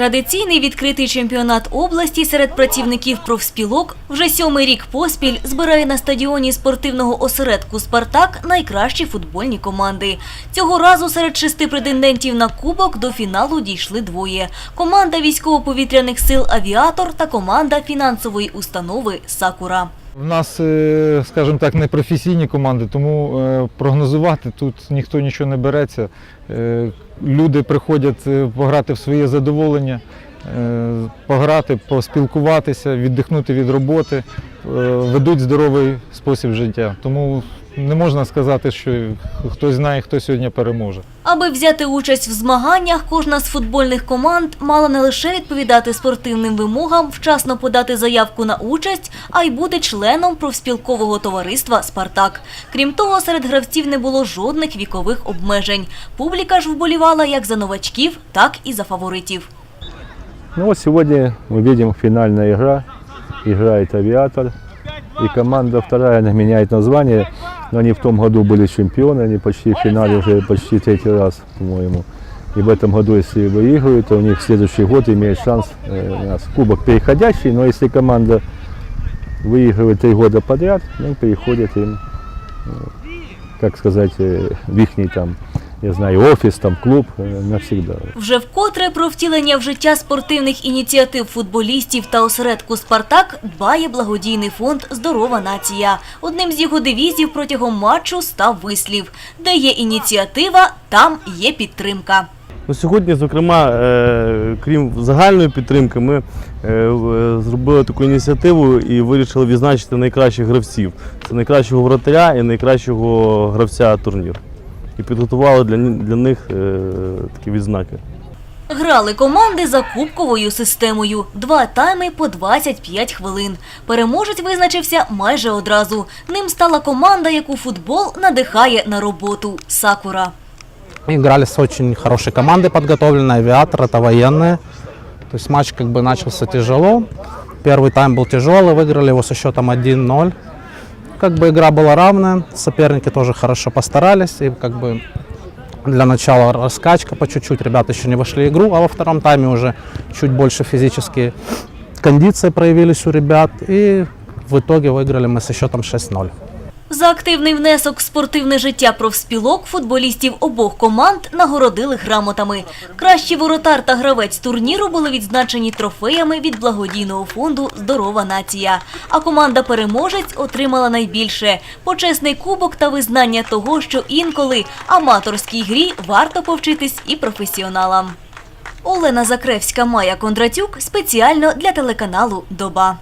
Традиційний відкритий чемпіонат області серед працівників профспілок вже сьомий рік поспіль збирає на стадіоні спортивного осередку «Спартак» найкращі футбольні команди. Цього разу серед шести претендентів на кубок до фіналу дійшли двоє. Команда військово-повітряних сил «Авіатор» та команда фінансової установи «Сакура». У нас, е, скажімо так, не професійні команди, тому е, прогнозувати тут ніхто нічого не береться. Е, Люди приходять пограти в своє задоволення, пограти, поспілкуватися, віддихнути від роботи, е, ведуть здоровий спосіб життя. Тому не можна сказати, що хтось знає, хто сьогодні переможе. Аби взяти участь в змаганнях, кожна з футбольних команд мала не лише відповідати спортивним вимогам, вчасно подати заявку на участь, а й бути членом профспілкового товариства «Спартак». Крім того, серед гравців не було жодних вікових обмежень. Публіка ж вболівала як за новачків, так і за фаворитів. Ну вот сегодня мы видим финальная игра. Играет авиатор. И команда вторая, она меняет название. Но они в том году были чемпионы, они почти в финале уже почти третий раз, по-моему. И в этом году, если выиграют, то у них следующий год имеет шанс э, кубок переходящий. Но если команда выигрывает три года подряд, ну, переходит им, э, как сказать, э, в их там, я знаю, офис, там, клуб э, навсегда. Вже вкотре про втілення в життя спортивних ініціатив футболістів та осередку «Спартак» дбає благодійний фонд «Здорова нація». Одним з його девізів протягом матчу став вислів «Де є ініціатива, там є підтримка». Ну, сьогодні, зокрема, е, крім загальної підтримки, ми е, зробили таку ініціативу і вирішили відзначити найкращих гравців. Це найкращого вратаря і найкращого гравця турніру І підготували для, ні- для них е, такі відзнаки. Грали команди за кубковою системою. Два тайми по 25 хвилин. Переможець визначився майже одразу. Ним стала команда, яку футбол надихає на роботу – «Сакура». Играли с очень хорошей командой подготовленной, авиатор, это военные. То есть матч как бы начался тяжело. Первый тайм был тяжелый, выиграли его со счетом 1-0. Как бы игра была равная, соперники тоже хорошо постарались. И как бы для начала раскачка по чуть-чуть, ребята еще не вошли в игру, а во втором тайме уже чуть больше физические кондиции проявились у ребят. И в итоге выиграли мы со счетом 6-0. За активний внесок в спортивне життя профспілок футболістів обох команд нагородили грамотами. Кращий воротар та гравець турніру були відзначені трофеями від благодійного фонду «Здорова нація». А команда-переможець отримала найбільше – почесний кубок та визнання того, що інколи аматорській грі варто повчитись і професіоналам. Олена Закревська, Майя Кондратюк спеціально для телеканалу «Доба».